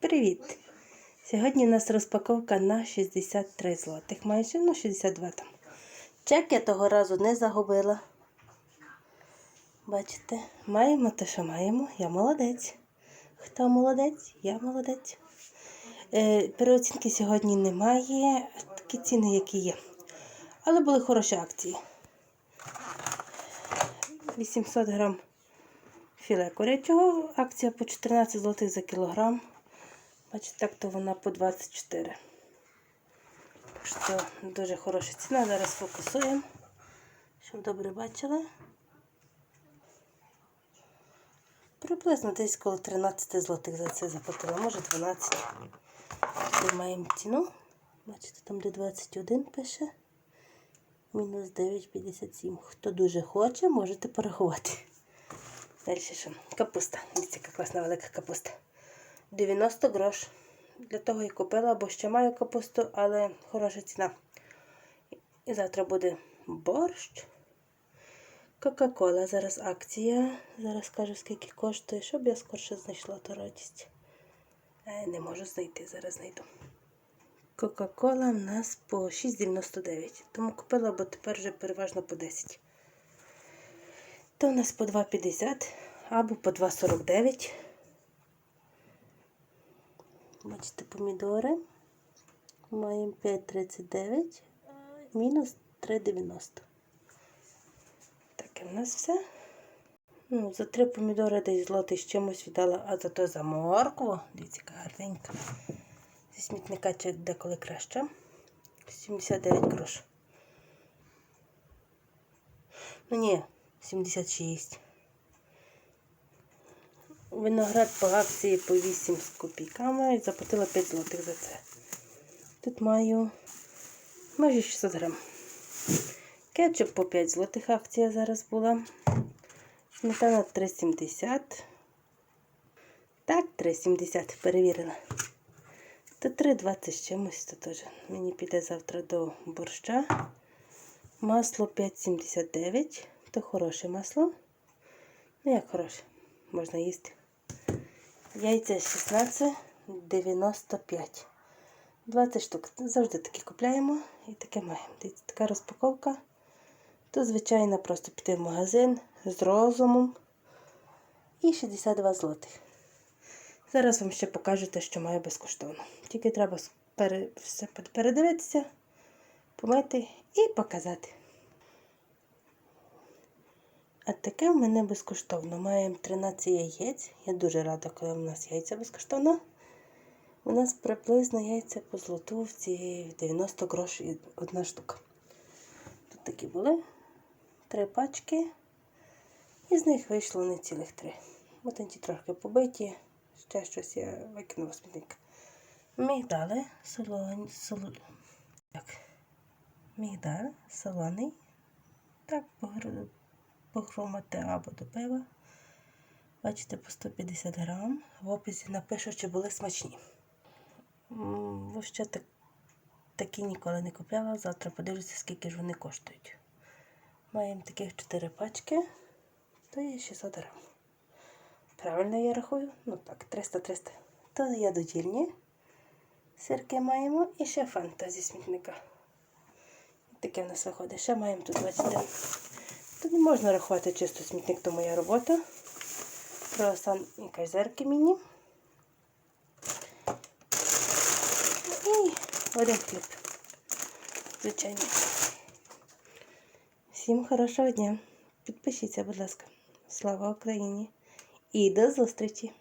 Привіт! Сьогодні у нас розпаковка на 63 злотих. Майже ну 62 там. Чек я того разу не загубила. Бачите, маємо те, що маємо. Я молодець. Хто молодець? Я молодець. Е, переоцінки сьогодні немає. Такі ціни, які є. Але були хороші акції. 800 грам філе курячого. Акція по 14 злотих за кілограм. Бачите, так то вона по 24. Так що дуже хороша ціна. Зараз фокусуємо, щоб добре бачили. Приблизно десь коло 13 злотих за це заплатила, може 12. Тут маємо ціну. Бачите, там де 21 пише. Мінус 9,57. Хто дуже хоче, можете порахувати. Далі що? Капуста. Дивіться, яка класна велика капуста. 90 грош. Для того і купила, бо ще маю капусту, але хороша ціна. І завтра буде борщ. Кока-кола. Зараз акція. Зараз кажу, скільки коштує, щоб я скорше знайшла ту радість. Е, Не можу знайти, зараз знайду. Кока-кола в нас по 6,99. Тому купила, бо тепер вже переважно по 10. То у нас по 2,50 або по 2,49. Бачите, помідори. Маємо 5,39, мінус 3,90. Таке в нас все. Ну, за три помідори десь злотий з чимось віддала, а зато за моркву, дивіться, гарненька. Зі смітника чи деколи краще. 79 грош. Ну ні, 76. Виноград по акції по 8 з копійками і заплатила 5 злотих за це. Тут маю майже 600 грам. Кетчуп по 5 злотих акція зараз була. Сметана 3,70. Так, 3,70 перевірила. То 3,20 з чимось, то теж мені піде завтра до борща. Масло 5,79. То хороше масло. Ну, як хороше, можна їсти. Яйця 16,95. 20 штук. Завжди такі купляємо і таке маємо. Дивіться, така розпаковка. То, звичайно, просто піти в магазин з розумом. І 62 злотих. Зараз вам ще покажу те, що маю безкоштовно. Тільки треба все передивитися, помити і показати. А таке в мене безкоштовно. Маємо 13 яєць. Я дуже рада, коли в нас яйця безкоштовно. У нас приблизно яйця по злотовці 90 грошей одна штука. Тут такі були три пачки. І з них вийшло не цілих три. От ті трохи побиті. Ще щось я викинула смітник. Мігдали, солоні, сол... так. Мігдаль, солоний. Так, похромати або до пива. Бачите, по 150 грам. В описі напишу, чи були смачні. Бо ще так, такі ніколи не купляла. Завтра подивлюся, скільки ж вони коштують. Маємо таких 4 пачки, то є 600 грам. Правильно я рахую? Ну так, 300-300. То є додільні. Сирки маємо і ще фанта зі смітника. Таке в нас виходить. Ще маємо тут, бачите. Тут не можна рахувати чисто смітник, то моя робота. Круасан і кайзерки мені. І один хліб. Звичайно. Всім хорошого дня. Підпишіться, будь ласка. Слава Україні! І до зустрічі!